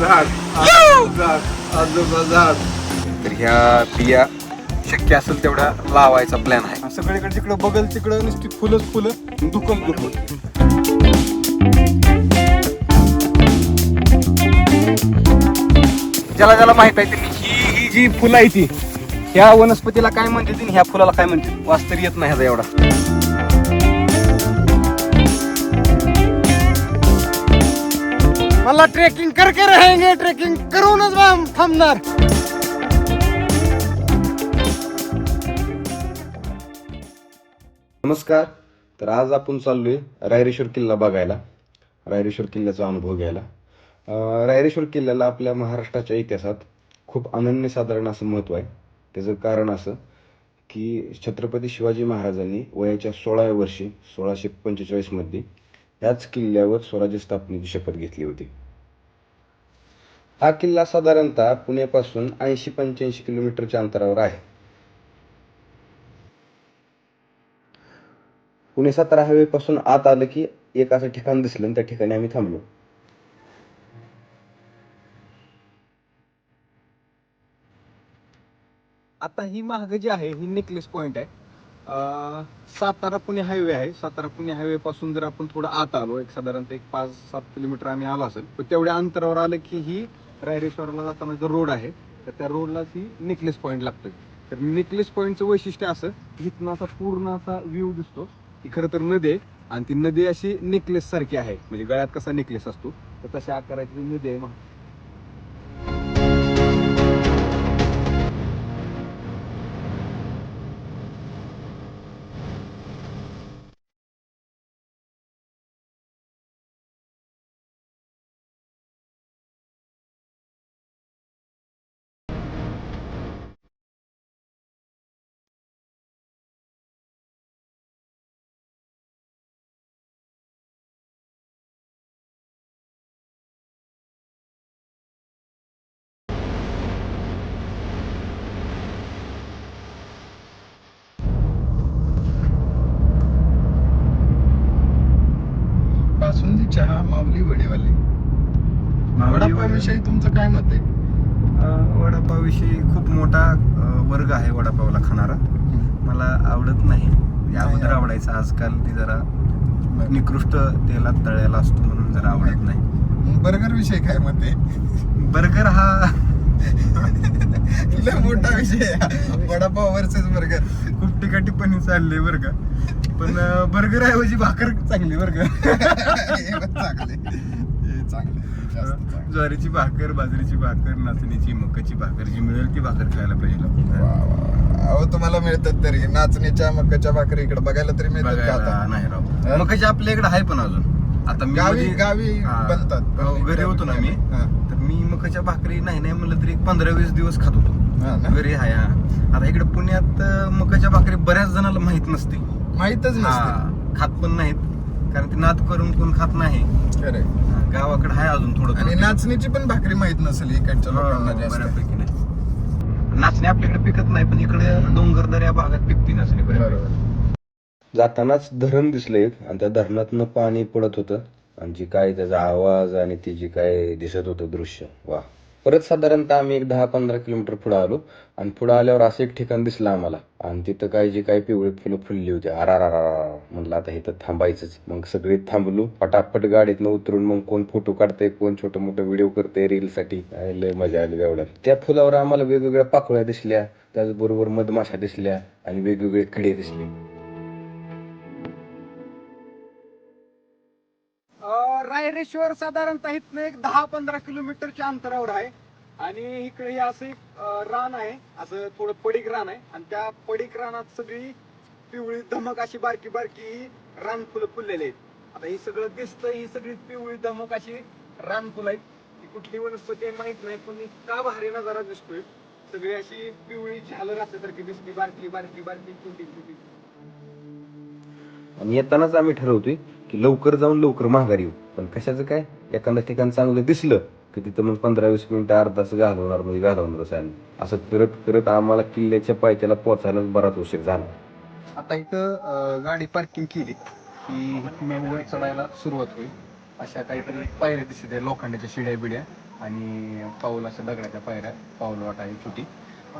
झाड झाड आजोबा झाड तर ह्या बिया शक्य असेल तेवढा लावायचा प्लॅन आहे. सगळीकडे जिकडं बघल तिकडं नुसती फुलंच फुलं दुखल दुखल ज्याला ज्याला माहीत आहे त्यांनी ही ही जी फुलं आहे ती ह्या वनस्पतीला काय म्हणते ती आणि ह्या फुलाला काय म्हणते वाच तरी येत नाही ह्याचा एवढा. मला ट्रेकिंग करके रहेंगे ट्रेकिंग करूनच थांबणार. नमस्कार तर आज आपण चाललोय रायरेश्वर किल्ला बघायला रायरेश्वर किल्ल्याचा अनुभव घ्यायला. अं, रायरेश्वर किल्ल्याला आपल्या महाराष्ट्राच्या इतिहासात खूप अनन्यसाधारण असं महत्त्व आहे. त्याचं कारण असं की छत्रपती शिवाजी महाराजांनी वयाच्या सोळाव्या वर्षी सोळाशे पंचेचाळीसमध्ये ह्याच किल्ल्यावर स्वराज्य स्थापनेची शपथ घेतली होती. हा किल्ला साधारणतः पुण्यापासून ऐंशी पंच्याऐंशी किलोमीटरच्या अंतरावर आहे. पुणे सातारा हायवे पासून आत आलं की एक असं ठिकाण दिसलं आणि त्या ठिकाणी आम्ही थांबलो. आता ही महाग जी आहे ही नेकलेस पॉइंट आहे. अं, सातारा पुणे हायवे आहे. सातारा पुणे हायवे पासून जर आपण थोडं आत आलो एक साधारणतः एक पाच सात किलोमीटर आम्ही आलो असेल पण तेवढ्या अंतरावर आलं की ही रायरेश्वरला जाताना जो रोड आहे तर त्या रोडला ती नेकलेस पॉईंट लागतोय. तर नेकलेस पॉईंटचं वैशिष्ट्य असं इथनं असा पूर्ण असा व्ह्यू दिसतो ही खरं तर नदी आहे आणि ती नदी अशी नेकलेस सारखी आहे. म्हणजे गळ्यात कसा नेकलेस असतो तर तशा आकाराची नदी आहे. वडेवाले वडापावविषयी तुमचं काय मत आहे? वडापावविषयी खूप मोठा वर्ग आहे वडापावला खाणारा. मला आवडत नाही. अगोदर आवडायचा. आजकाल ती जरा निकृष्ट तेलात तळलेला असतो म्हणून जरा आवडत नाही. बर्गर विषयी काय मत आहे? बर्गर हा लय मोठा विषय. वडापाव वर्सेस बर्गर खूप टीका टिप्पणी चालली बरं का. पण बर्गर ऐवजी भाकर चांगली बरं का पण चांगले. ज्वारीची भाकर बाजरीची भाकर नाचणीची मकाची भाकर जी मिळेल ती भाकर खायला पाहिजे. अहो तुम्हाला मिळतात तरी नाचणीच्या मक्काच्या भाकरी इकडे बघायला तरी मिळतात का बघायला आता नाही? राव मकाची आपल्या इकडे आहे पण अजून आता मी गावी मध्ये- गावी. बनतात घरी होतो ना मी. तर मी मकाच्या भाकरी नाही नाही म्हणलं तरी पंधरा वीस दिवस खात होतो? घरी आहे. आता इकडे पुण्यात मकाच्या भाकरी बऱ्याच जणाला माहीत नसते माहीतच नसते. हा, खात पण नाहीत. कारण ते नाद करून कोण खात नाही. खरंय. हा, गावाकडे आहे अजून थोडं आणि थोडं. नाचणीची पण भाकरी माहीत नसेल इकडच्या हो, लोकांना जास्त. बऱ्यापैकी नाही. नाचणी आपल्याकडे पिकत नाही पण इकडे डोंगरदर या भागात पिकते नाचणी बरोबर. जातानाच धरण दिसलं एक आणि त्या धरणातनं पाणी पडत होतं. आणि जी काय त्याचा आवाज आणि ती जी काय दिसत होतं दृश्य वा. परत साधारणतः आम्ही एक दहा पंधरा किलोमीटर पुढे आलो. आणि पुढे आल्यावर असं एक ठिकाण दिसलं आम्हाला. आणि तिथं काय जी काय पिवळी फुलं फुलली होती. आरारारा म्हणलं आता इथं थांबायचंच मग सगळे थांबलो पटापट गाडीतनं उतरून मग कोण फोटो काढतंय कोण छोटं मोठं व्हिडिओ करतंय रील साठी काय लय मजा आली एवढ्यात त्या फुलावर आम्हाला वेगवेगळ्या पाकळ्या दिसल्या त्याचबरोबर मधमाशा दिसल्या आणि वेगवेगळे किडे दिसले अं, साधारणतः इथनं एक दहा पंधरा किलोमीटरच्या अंतरावर आहे. आणि इकडे हे असं एक अं, रान आहे. असं थोडं पडीक रान आहे. आणि त्या पडीक रानात सगळी पिवळी धमक अशी बारकी बारकी रान फुलं फुललेली आहेत. आता हे सगळं दिसतं ही सगळी पिवळी धमक अशी रान फुलं आहेत. ती कुठली वनस्पती आहे माहीत नाही पण इतका भारी नजारा दिसतोय. सगळी अशी पिवळी झालर असल्यासारखी दिसते बारकी बारकी बारकी छोटी छोटी. आणि येतानाच आम्ही ठरवतोय की लवकर जाऊन लवकर माघारी येऊ. पण कशाचं काय? एखादं ठिकाण चांगलं दिसलं की तिथं मग पंधरा वीस मिनिटं अर्धा तास घालवणार म्हणजे घालवणारच आहे असं करत करत आम्हाला किल्ल्याच्या पायथ्याला पोचायला बराच उशीर झाला. आता इथं गाडी पार्किंग केली की इथनं चढायला सुरुवात होईल. अशा काहीतरी पायऱ्या दिसत आहे लोखंडाच्या शिड्या बिड्या आणि पाऊल अशा दगडाच्या पायऱ्या पाऊल वाटा आहे छोटी.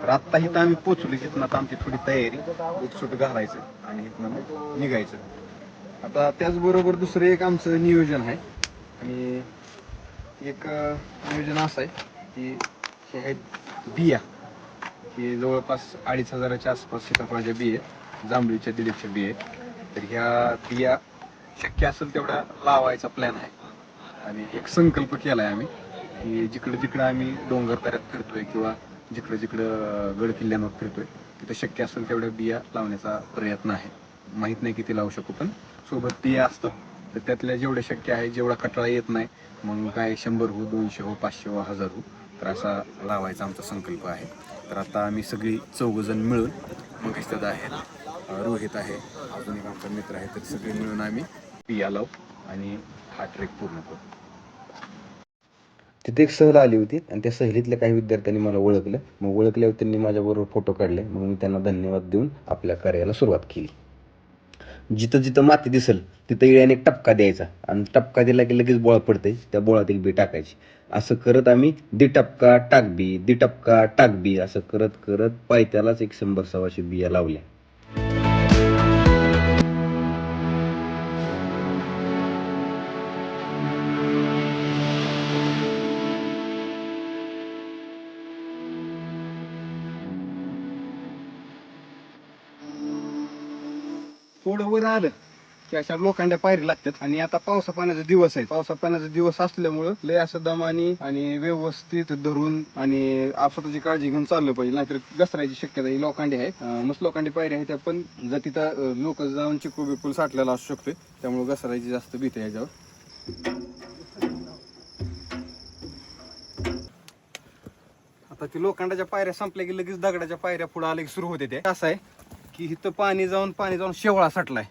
तर आत्ता इथं आम्ही पोचलो तिथून आता आमची थोडी तयारी बुटसूट घालायचं आणि इथनं मग निघायचं. आता त्याचबरोबर दुसरं एक आमचं नियोजन आहे. आणि एक अं, नियोजन असं आहे की हे आहेत बिया. हे जवळपास अडीच हजाराच्या आसपास सीताफळाच्या बिया जांभळीच्या दिलीपच्या बिया आहेत. तर ह्या बिया शक्य असेल तेवढ्या लावायचा प्लॅन आहे. आणि एक संकल्प केला आहे आम्ही की जिकडे जिकडे आम्ही डोंगर दऱ्यात फिरतोय किंवा जिकडे जिकडं गड किल्ल्यांवर फिरतोय तिथं शक्य असेल तेवढ्या बिया लावण्याचा प्रयत्न आहे. माहीत नाही किती लावू शकू पण. सोबत ते असतं. तर त्यातल्या जेवढे शक्य आहे जेवढा कटाळा येत नाही मग काय शंभर हो दोनशे हो पाचशे हो हजार हो तर असा लावायचा आमचा संकल्प आहे. तर आता आम्ही सगळी चौघजण मिळून मग दादा आहेत रोहित आहे अजून एक आमचा मित्र आहे तर सगळे मिळून आम्ही पिया लावू आणि हा ट्रेक पूर्ण करू. तिथे एक सहल आली होती आणि त्या सहलीतल्या काही विद्यार्थ्यांनी मला ओळखलं. मग ओळखल्यावर त्यांनी माझ्याबरोबर फोटो काढले. मग मी त्यांना धन्यवाद देऊन आपल्या कार्याला सुरुवात केली. जिथं जिथं माती दिसेल तिथं इळ्याने एक टपका द्यायचा. आणि टपका दिला की लगेच बोळा पडते त्या बोळातील बी टाकायची. असं करत आम्ही दि टपका टाक बी दि टपका टाक बी असं करत करत पायथ्यालाच एक शंभर सव्वाशे बिया लावल्या. वर आलं की अशा लोखंड्या पायरी लागतात. आणि आता पावसा पाण्याचा दिवस आहे. पावसा पाण्याचा दिवस असल्यामुळं लय असं दमानी आणि व्यवस्थित धरून आणि स्वतःची काळजी घेऊन चाललं पाहिजे. नाहीतर घसरायची शक्यता ही लोखंडी आहे. मस्त लोखंडी पायरी आहे त्या पण जर तिथं लोक जाऊन चिकू बिकूल साठलेला असू शकतोय. त्यामुळे घसरायची जास्त भीती आहे याच्यावर. आता ती लोखंडाच्या पायऱ्या संपल्या की लगेच दगडाच्या पायऱ्या पुढे आल्या की सुरू होते ते असं आहे. की इथं पाणी जाऊन पाणी जाऊन शेवळा साठलाय.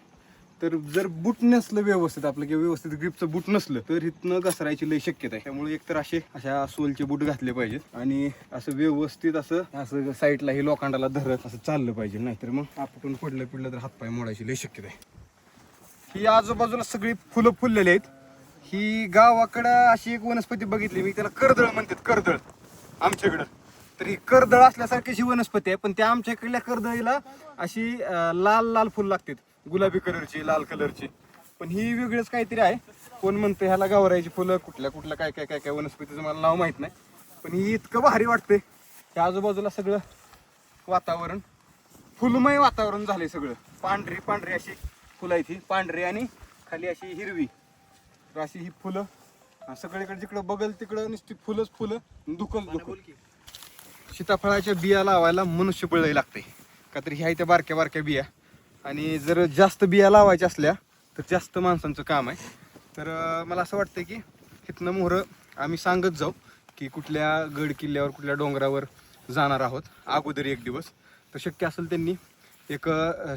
तर जर बूट नसलं व्यवस्थित आपलं किंवा व्यवस्थित ग्रिपचं बूट नसलं तर इथनं घसरायची लई शक्यता आहे. त्यामुळे एकतर असे अशा सोलचे बूट घातले पाहिजेत. आणि असं व्यवस्थित असं असं साईडला हे लोखंडाला धरत असं चाललं पाहिजे. नाहीतर मग आपटून पडलं पिडलं तर हातपाय मोडायची लई शक्यता आहे. ही आजूबाजूला सगळी फुलं फुललेली आहेत. ही गावाकडं अशी एक वनस्पती बघितली मी त्याला कर्दळ म्हणतात कर्दळ. आमच्याकडं. तर ही कर्दळ असल्यासारखी अशी वनस्पती आहे पण त्या आमच्या इकडल्या कर्दळीला अशी अं, लाल लाल फुल लागतात. गुलाबी कलरची लाल कलरची. पण ही वेगळंच काहीतरी आहे. कोण म्हणतं ह्याला गावरायची फुलं कुठल्या कुठल्या काय काय काय काय वनस्पतीचं मला नाव माहीत नाही. पण ही इतकं भारी वाटते त्या आजूबाजूला सगळं वातावरण फुलमय वातावरण झालंय सगळं. पांढरी पांढरी अशी फुलं आहेत ही. पांढरी आणि खाली अशी हिरवी. तर अशी ही फुलं आणि सगळीकडे जिकडं बघल तिकडं नुसती फुलंच फुलं. दुखल दुखल सीताफळाच्या बिया लावायला मनुष्य लई लागते का तर ह्या त्या बारक्या बारक्या बिया. आणि जर जास्त बिया लावायच्या असल्या तर जास्त माणसांचं काम आहे. तर मला असं वाटतं की इथनं मोहरं आम्ही सांगत जाऊ की कुठल्या गड किल्ल्यावर कुठल्या डोंगरावर जाणार आहोत. अगोदर एक दिवस. तर शक्य असेल त्यांनी एक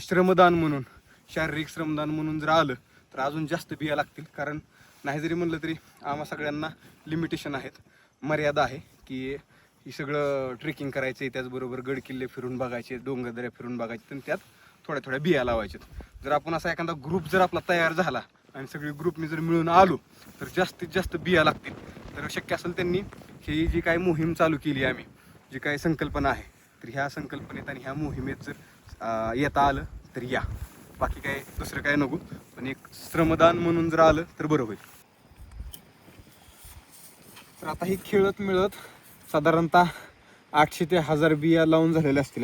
श्रमदान म्हणून शारीरिक श्रमदान म्हणून जर आलं तर अजून जास्त बिया लागतील. कारण नाही जरी म्हणलं तरी आम्हा सगळ्यांना लिमिटेशन आहेत. मर्यादा आहे की ही सगळं ट्रेकिंग करायचं त्याचबरोबर गड किल्ले फिरून बघायचे डोंगरदऱ्या फिरून बघायचे आणि त्यात थोड्या थोड्या बिया लावायच्यात जर आपण असा एखादा ग्रुप जर आपला तयार झाला आणि सगळी ग्रुपनी जर मिळून आलो तर जास्तीत जास्त बिया लागतील. तर शक्य असेल त्यांनी ही जी काही मोहीम चालू केली आम्ही जी काही संकल्पना आहे तर ह्या संकल्पनेत आणि ह्या मोहिमेत जर येता आलं तर या. बाकी काय दुसरं काय नको पण एक श्रमदान म्हणून जर आलं तर बरं होईल. तर आता ही खेळत मिळत साधारणतः आठशे ते हजार बिया लावून झालेल्या असतील.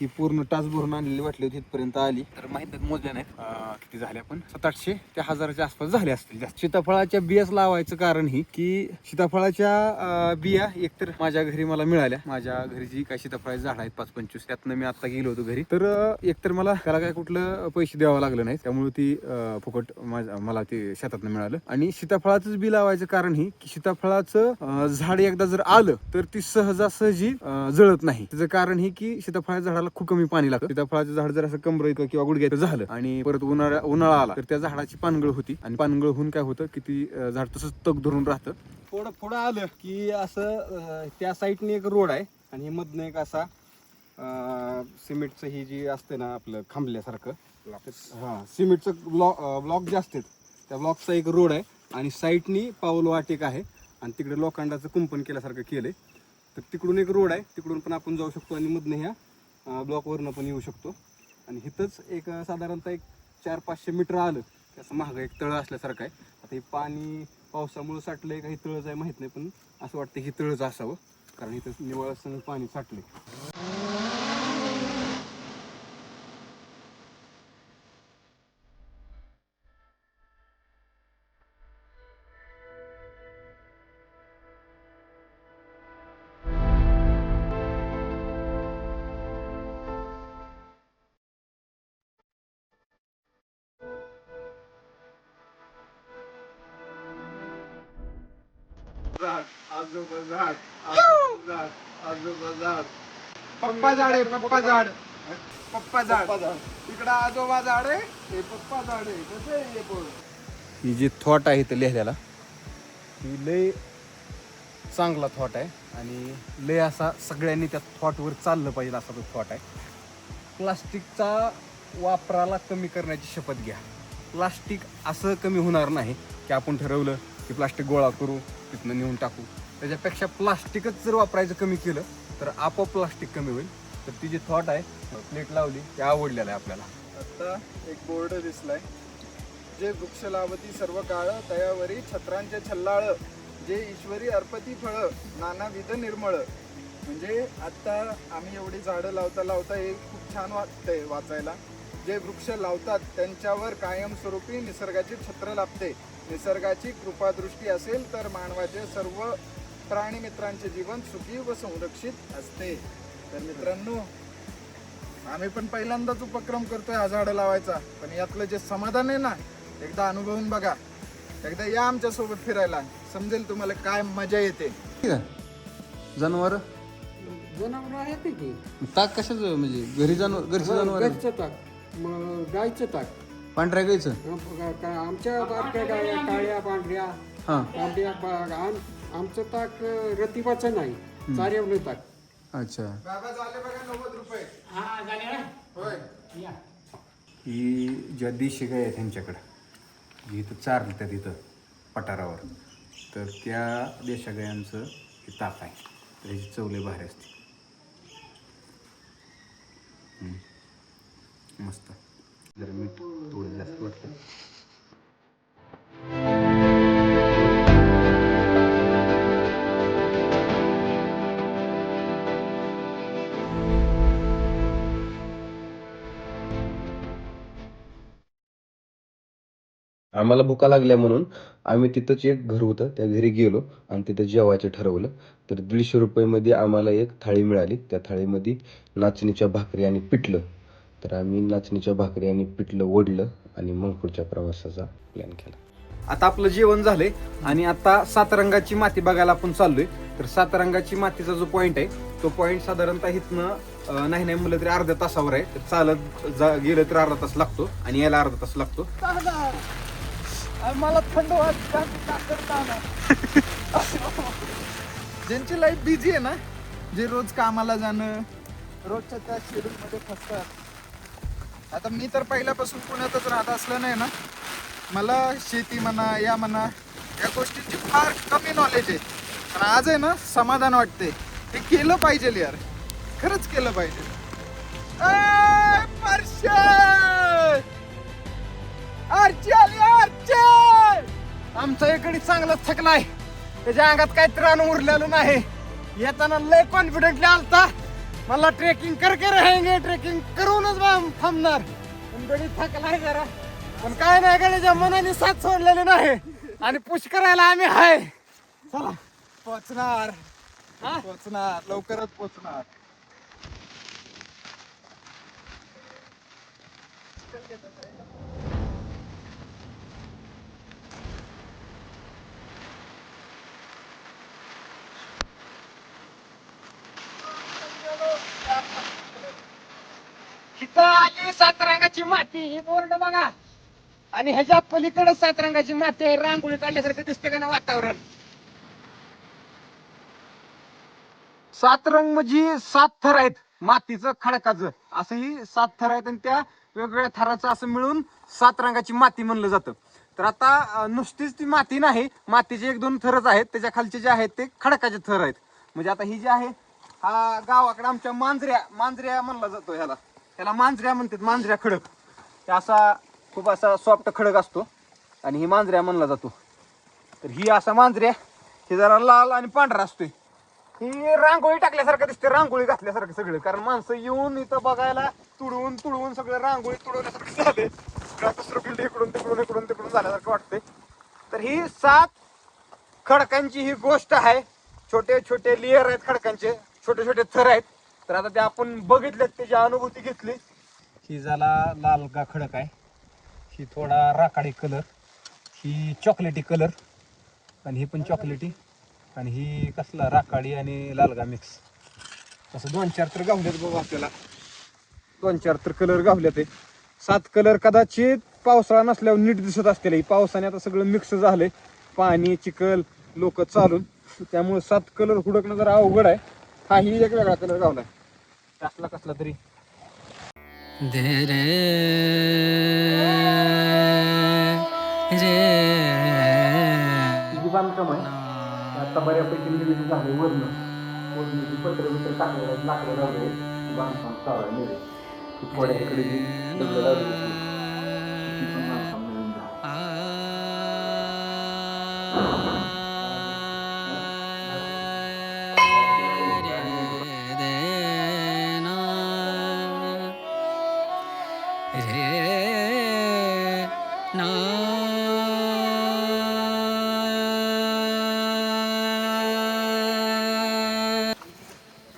ही पूर्ण टाच भरून आणलेली वाटली होती इथपर्यंत आली. तर माहीत नाही मोजल्या नाहीत. अं, किती झाल्या पण सात आठशे ते हजाराच्या आसपास झाले असतील सीताफळाच्या बियाच लावायचं कारण ही की सीताफळाच्या बिया एकतर माझ्या घरी मला मिळाल्या. माझ्या घरी जी काही सीताफळाची झाड आहेत पाच पंचवीस. त्यातनं मी आता गेलो होतो घरी. तर एकतर मला त्याला काय कुठलं पैसे द्यावं लागलं नाही त्यामुळे ती फुकट मला ते शेतातनं मिळालं. आणि सीताफळाचंच बी लावायचं कारण ही की सीताफळाचं झाड एकदा जर आलं तर ती सहजासहजी जळत नाही. त्याचं कारण ही की सीताफळाच्या झाडाला खूप कमी पाणी लागतं. सीताफळाचं झाड जर असं कमर इतकं किंवा गुडघ्याचं झालं आणि परत उन्हाळ्या उन्हाळा आला तर त्या झाडाची पानगळ होती. आणि पानगळ होऊन काय होतं की ती झाड तसंच तग धरून राहतं. थोडं पुढं आलं की असं त्या साईडने एक रोड आहे आणि मधनं एक असा सिमेंटचं ही जी असते ना आपलं खांबल्यासारखं हा सिमेंटचं ब्लॉक ब्लॉक जे असतात त्या ब्लॉकचा एक रोड आहे आणि साईडनी पाऊल वाटेक आहे आणि तिकडे लोखंडाचं कुंपण केल्यासारखं केलंय. तर तिकडून एक रोड आहे तिकडून पण आपण जाऊ शकतो आणि मधनं ह्या ब्लॉकवरनं पण येऊ शकतो. आणि इथंच एक साधारणतः एक चार पाचशे मीटर आलं. की असं महाग एक तळं असल्यासारखं आहे. आता हे पाणी पावसामुळं साठलं आहे काही तळंच आहे माहीत नाही पण असं वाटतं हे तळंच असावं. कारण इथं निवळ पाणी साठले पप्पा झाड आहे पप्पा झाड. पप्पा झाड. इकडं आजोबा झाड आहे हे पप्पा झाड आहे. कसं आहे हे पोर? ही जी थॉट आहे इथं लिहिलेला ही लय चांगला थॉट आहे आणि लय असा सगळ्यांनी त्या थॉटवर चाललं पाहिजे असा तो थॉट आहे. प्लास्टिकचा वापराला कमी करण्याची शपथ घ्या. प्लास्टिक असं कमी होणार नाही की आपण ठरवलं की प्लास्टिक गोळा करू तिथनं नेऊन टाकू. त्याच्यापेक्षा प्लास्टिकच जर वापरायचं कमी केलं तर आपोआप प्लास्टिक कमी होईल. तर ती जी थॉट आहे प्लेट लावली ते आवडलेलं आहे आपल्याला. आता एक बोर्ड दिसलाय. जे वृक्ष लावती सर्व काळ तयावरी छत्रांचे छल्लाळ जे ईश्वरी अर्पती फळ नानाविध निर्मळ. म्हणजे आता आम्ही एवढी झाडं लावता लावता हे खूप छान वाटतंय वाचायला. जे वृक्ष लावतात त्यांच्यावर कायमस्वरूपी निसर्गाची छत्र लाभते. निसर्गाची कृपादृष्टी असेल तर मानवाचे सर्व प्राणी मित्रांचे जीवन सुखी व संरक्षित असते. तर मित्रांनो आम्ही पण पहिल्यांदाच उपक्रम करतोय हा झाडं लावायचा. पण यातलं जे समाधान आहे ना एकदा अनुभवून बघा. एकदा या आमच्यासोबत फिरायला. समजेल तुम्हाला काय मजा येते. जनावर? जनावर आहेत की? ताक कशाचं म्हणजे घरी जनावर घरची जनावर घरचं ताक. मग गायचं ताक पांढऱ्या का- आमच्या बारक्या गाया काळ्या पांढऱ्या हां. पांढऱ्या बा- आम- आमचं ताक अं, रतिबाचं नाही चाऱ्यावलं ताक अच्छा. बाबा झाले बघा नव्वद रुपये. होय. ही ज्या देशी गाय आहेत त्यांच्याकडं जी इथं चारतात तिथं पठारावर. तर त्या देशा गायांचं हे ताक आहे. तर ह्याची चवले भारी असते हम्म. मस्त. जरा मीठ थोडं जास्त वाटतं. आम्हाला भुका लागल्या म्हणून आम्ही तिथंच एक घर होतं त्या घरी गेलो आणि तिथं जेवायचं ठरवलं. तर दीडशे रुपयेमध्ये आम्हाला एक थाळी मिळाली. त्या थाळीमध्ये नाचणीच्या भाकरी आणि पिठलं तर आम्ही नाचणीच्या भाकरी आणि पिठलं ओढलं आणि मग पुढच्या प्रवासाचा प्लॅन केला. आता आपलं जेवण झालंय आणि आता सात रंगाची माती बघायला आपण चाललोय. तर सात रंगाची मातीचा जो पॉइंट आहे तो पॉइंट साधारणतः इथनं नाही नाही म्हणलं तरी अर्ध्या तासावर आहे. तर चालत जा गेलं तर अर्धा तास लागतो आणि यायला अर्धा तास लागतो. मला थंड ज्यांची लाईफ बिझी आहे ना जे रोज कामाला जाणं रोजच्या त्या शेड्यूल मध्ये फसतात. आता मी तर पहिल्यापासून पुण्यातच राहत असलं नाही ना. मला शेती म्हणा या म्हणा या गोष्टींची फार कमी नॉलेज आहे. पण आज आहे ना समाधान वाटते हे केलं पाहिजे यार. खरंच केलं पाहिजे. आमचा इकडे चांगला थकलाय त्याच्या अंगात काही त्राण उरलेलं नाही. येताना लय कॉन्फिडेंटली आलता. मला ट्रेकिंग कर राहायगे ट्रेकिंग करूनच बा थांबणार. पण गडी थकलाय जरा. पण काय नाही गडीच्या मनाने साथ सोडलेली नाही. आणि पुश करायला आम्ही हाय. चला पोचणार. पोचणार लवकरच पोचणार. इथं आली सात रंगाची माती ही बोर्ड बघा. आणि ह्याच्या पलीकडे सात रंगाची माती आहे रांगोळी काढल्यासारखं दिसते का ना वातावरण? सात रंग म्हणजे सात थर आहेत मातीचं खडकाचं. असं ही सात थर आहेत आणि त्या वेगवेगळ्या थराचं असं मिळून सात रंगाची माती म्हणलं जातं. तर आता नुसतीच ती माती नाही मातीचे एक दोन थरच आहेत त्याच्या खालचे जे आहेत ते खडकाचे थर आहेत. म्हणजे आता ही जी आहे हा गावाकडे आमच्या मांजऱ्या मांजऱ्या म्हणला जातो ह्याला. त्याला मांजऱ्या म्हणतात मांजऱ्या खडक. ते असा खूप असा सॉफ्ट खडक असतो. आणि ही मांजऱ्या म्हणला जातो. तर ही असा मांजऱ्या हे जरा लाल आणि पांढरा असतोय. ही रांगोळी टाकल्यासारखं दिसते रांगोळी घातल्यासारखं सगळं. कारण माणसं येऊन इथं बघायला तुडवून तुडवून सगळं रांगोळी तुडवल्यासारखं झाले सगळं इकडून तिकडून इकडून तिकडून झाल्यासारखं वाटतंय. तर ही सात खडकांची ही गोष्ट आहे. छोटे छोटे लेअर आहेत खडकांचे छोटे छोटे थर आहेत. तर आता ते आपण बघितलेत त्याची अनुभूती घेतली. ही झाला लाल का खडक आहे. ही थोडा राखाडी कलर ही चॉकलेटी कलर आणि ही पण चॉकलेटी आणि ही कसला राखाडी आणि लालगा मिक्स असं दोन चार तर गावल्यात बघू आपल्याला. दोन चार तर कलर गावल्यात आहे सात कलर कदाचित पावसाळा नसल्यावर नीट दिसत असतील. ही पावसाने आता सगळं मिक्स झालंय. पाणी चिखल लोक चालून. त्यामुळे सात कलर हुडकणं जरा अवघड आहे. हा ही एक वेगळा कलर गावलाय कसला कसला तरी. दे रे रे. जी बांधकाम आहे. आता बऱ्यापैकी झाली वर्ण पत्र बित्र टाकलेलं लाकडं लावले बांधकाम चालू आहे. नवीन. ती थोड्या इकडे दगडं पण बांधकाम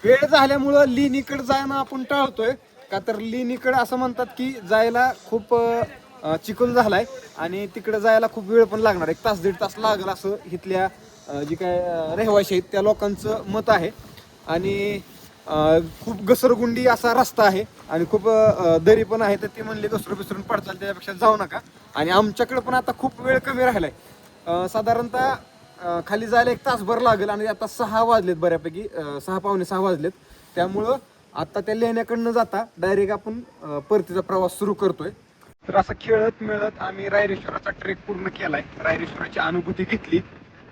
वेळ झाल्यामुळं लिनीकडे जाणं आपण टाळतोय. का तर लिनीकडे असं म्हणतात की जायला खूप अं, झालाय आणि तिकडे जायला खूप वेळ पण लागणार. एक तास दीड तास लागेल असं इथल्या जी काय रहिवाशी आहेत त्या लोकांचं मत आहे. आणि खूप घसरगुंडी असा रस्ता आहे आणि खूप दरी पण आहे तर ते म्हणले घसरू बिसरून पडचाल त्यापेक्षा जाऊ नका. आणि आमच्याकडे पण आता खूप वेळ कमी राहिलाय. आहे साधारणतः अं, खाली जायला एक तासभर लागेल आणि आता सहा वाजलेत बऱ्यापैकी अं, सहा पावणे सहा वाजलेत. त्यामुळं आता त्या लेण्याकडनं जाता डायरेक्ट आपण अं, परतीचा प्रवास सुरू करतोय. तर असं खेळत मिळत आम्ही रायरेश्वराचा ट्रेक पूर्ण केलाय. रायरेश्वराची अनुभूती घेतली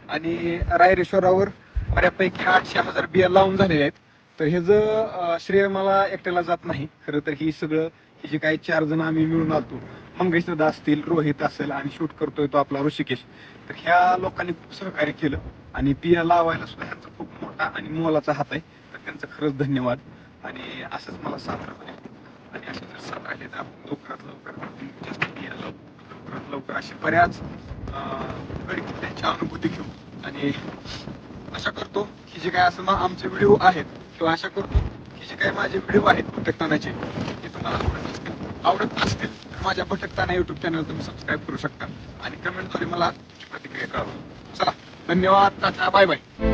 आणि रायरेश्वरावर बऱ्यापैकी आठशे हजार बिया लावून झालेल्या आहेत. तर हे जर श्रेय मला एकट्याला जात नाही खरं तर ही सगळं हे जे काही चार जण आम्ही मिळून आलतो मंगेश दादा असतील रोहित असेल आणि शूट करतोय तो आपला ऋषिकेश. तर ह्या लोकांनी खूप सहकार्य केलं आणि बिया लावायला सुद्धा ह्यांचा खूप मोठा आणि मोलाचा हात आहे. तर त्यांचं खरंच धन्यवाद. आणि असंच मला साथ राहू आणि असे जर साथ राहिले तर आपण लवकरात लवकर जास्त बिया लावू. लवकरात लवकर अशा बऱ्याच त्यांच्या गडकिल्ल्यांची अनुभूती घेऊ. आणि आशा करतो की जे काय असं मा- आमचे व्हिडिओ आहेत किंवा आशा करतो की जे काय माझे व्हिडिओ आहेत भटकतानाचे ते तुम्हाला आवडत आवडत असतील तर माझ्या भटकताना युट्यूब चॅनल तुम्ही सबस्क्राईब करू शकता. आणि कमेंटद्वारे मला तुमची प्रतिक्रिया कळवा. चला धन्यवाद टाटा बाय बाय